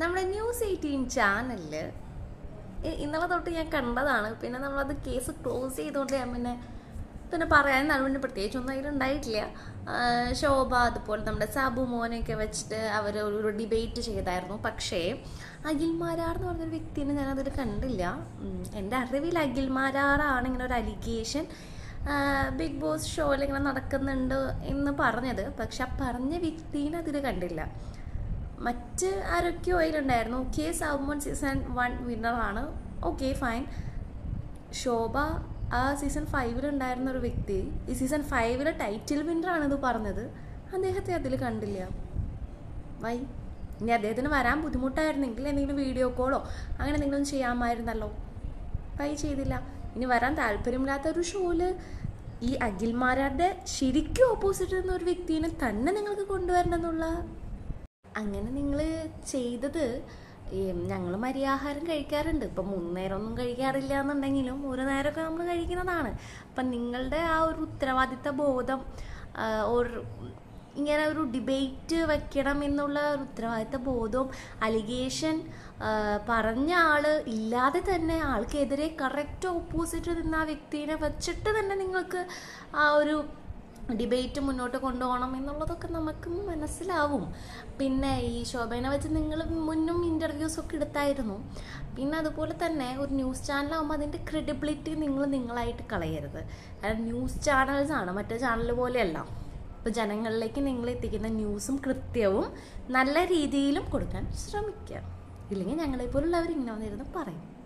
നമ്മുടെ news eighteen ചാനലിൽ ഇന്നലെ തൊട്ട് ഞാൻ കണ്ടതാണ്. പിന്നെ നമ്മളത് കേസ് ക്ലോസ് ചെയ്തുകൊണ്ട് ഞാൻ പിന്നെ പിന്നെ പറയാൻ നടുവിന് പ്രത്യേകിച്ചൊന്നും അതിലുണ്ടായിട്ടില്ല ഉണ്ടായിട്ടില്ല. ശോഭ അതുപോലെ നമ്മുടെ സാബു മോനെയൊക്കെ വെച്ചിട്ട് അവർ ഒരു ഡിബേറ്റ് ചെയ്തായിരുന്നു. പക്ഷേ അഖിൽമാരാർ എന്ന് പറഞ്ഞൊരു വ്യക്തിനെ ഞാനതിൽ കണ്ടില്ല. എന്റെ അറിവിൽ അഖിൽമാരാറാണ് ഇങ്ങനെ ഒരു അലിഗേഷൻ ബിഗ് ബോസ് ഷോയിൽ ഇങ്ങനെ നടക്കുന്നുണ്ട് എന്ന് പറഞ്ഞത്. പക്ഷെ ആ പറഞ്ഞ വ്യക്തിനെ അതിൽ കണ്ടില്ല. മറ്റ് ആരൊക്കെയോ അതിലുണ്ടായിരുന്നു കെ സാബുമോൻ സീസൺ വൺ വിന്നറാണ് ഓക്കെ ഫൈൻ ശോഭ ആ സീസൺ ഫൈവിലുണ്ടായിരുന്ന ഒരു വ്യക്തി ഈ സീസൺ ഫൈവിലെ ടൈറ്റിൽ വിന്നറാണ് ഇത് പറഞ്ഞത് അദ്ദേഹത്തെ അതിൽ കണ്ടില്ല. വൈ ഇനി അദ്ദേഹത്തിന് വരാൻ ബുദ്ധിമുട്ടായിരുന്നെങ്കിൽ എന്തെങ്കിലും വീഡിയോ കോളോ അങ്ങനെ എന്തെങ്കിലും ചെയ്യാമായിരുന്നല്ലോ. വൈ ചെയ്തില്ല? ഇനി വരാൻ താല്പര്യമില്ലാത്ത ഒരു ഷോയിൽ ഈ അഖിൽമാരുടെ ശരിക്കും ഓപ്പോസിറ്റ് നിന്ന ഒരു വ്യക്തിനെ തന്നെ നിങ്ങൾക്ക് കൊണ്ടുവരണം എന്നുള്ള അങ്ങനെ നിങ്ങൾ ചെയ്തത്. ഞങ്ങൾ മരിയാഹാരം കഴിക്കാറുണ്ട്. ഇപ്പം മൂന്നേരം ഒന്നും കഴിക്കാറില്ല എന്നുണ്ടെങ്കിലും ഒരു നേരമൊക്കെ നമ്മൾ കഴിക്കുന്നതാണ്. അപ്പം നിങ്ങളുടെ ആ ഒരു ഉത്തരവാദിത്ത ബോധം ഒരു ഇങ്ങനെ ഒരു ഡിബേറ്റ് വെക്കണം എന്നുള്ള ഒരു ഉത്തരവാദിത്ത ബോധവും അലിഗേഷൻ പറഞ്ഞ ആൾ ഇല്ലാതെ തന്നെ ആൾക്കെതിരെ കറക്റ്റ് ഓപ്പോസിറ്റ് നിന്ന ആ വ്യക്തിനെ വെച്ചിട്ട് തന്നെ നിങ്ങൾക്ക് ആ ഒരു ഡിബേറ്റ് മുന്നോട്ട് കൊണ്ടുപോകണം എന്നുള്ളതൊക്കെ നമുക്ക് മനസ്സിലാവും. പിന്നെ ഈ ശോഭനെ വെച്ച് നിങ്ങൾ മുന്നും ഇന്റർവ്യൂസ് ഒക്കെ എടുത്തായിരുന്നു. പിന്നെ അതുപോലെ തന്നെ ഒരു ന്യൂസ് ചാനലാകുമ്പോൾ അതിന്റെ ക്രെഡിബിലിറ്റി നിങ്ങൾ നിങ്ങളായിട്ട് കളയരുത്. കാരണം ന്യൂസ് ചാനൽസാണ് മറ്റേ ചാനൽ പോലെയല്ല. ഇപ്പോൾ ജനങ്ങളിലേക്ക് നിങ്ങൾ എത്തിക്കുന്ന ന്യൂസും കൃത്യവും നല്ല രീതിയിലും കൊടുക്കാൻ ശ്രമിക്കുക. ഇല്ലെങ്കിൽ ഞങ്ങളെപ്പോലുള്ളവർ ഇങ്ങനെ വന്നിരുന്ന് പറയും.